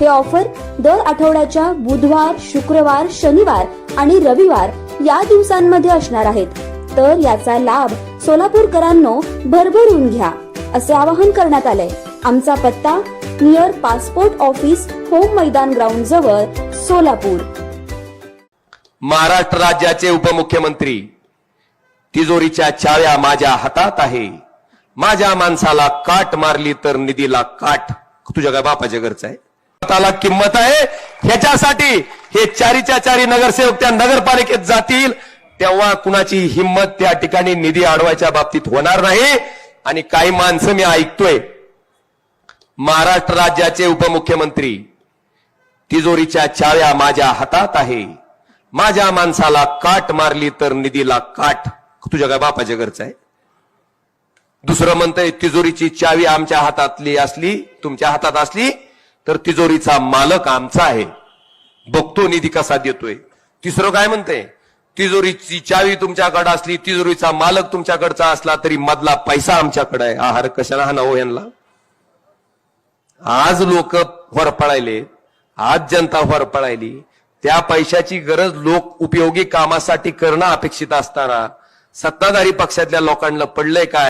हे ऑफर दर आठवड्याच्या बुधवार शुक्रवार शनिवार आणि रविवार या दिवसांमध्ये असणार आहेत. तर याचा लाभ सोलापूरकरांनो भरभरून घ्या असे आवाहन करण्यात आले आमचा पत्ता near passport office home Maidan ground जवळ सोलापूर. महाराष्ट्र राज्याचे उपमुख्यमंत्री तिजोरीच्या चाव्या माझ्या हातात आहे. माझ्या माणसाला काट मारली तर निधीला काट. तुझ्या काय बापाच्या घरचं आहे? स्वतःला किंमत आहे. ह्याच्यासाठी हे चारीच्या चारी नगरसेवक त्या नगरपालिकेत जातील. तेव्हा कुणाची हिंमत त्या ठिकाणी निधी अडवायच्या बाबतीत होणार नाही. आणि काही माणसं मी ऐकतोय. महाराष्ट्र राज्याचे उपमुख्यमंत्री तिजोरीच्या चाव्या माझ्या हातात आहे. माझ्या माणसाला काट मारली तर निधीला काट. तुझ्या काय बापाच्या घरचं आहे? दुसरं म्हणतंय तिजोरीची चावी आमच्या हातातली असली तुमच्या हातात असली तर तिजोरीचा मालक आमचा आहे. बघतो निधी कसा देतोय. तिसरं काय म्हणते? तिजोरीची चावी तुमच्याकडे असली तिजोरीचा मालक तुमच्याकडचा असला तरी मधला पैसा आमच्याकडे आहे. आहार कशाला हा नवो यांना? आज लोक पळायले आज जनता पळायली त्या पैशाची गरज लोक उपयोगी कामासाठी करणं अपेक्षित असताना सत्ताधारी पक्षातल्या लोकांना पडलंय काय?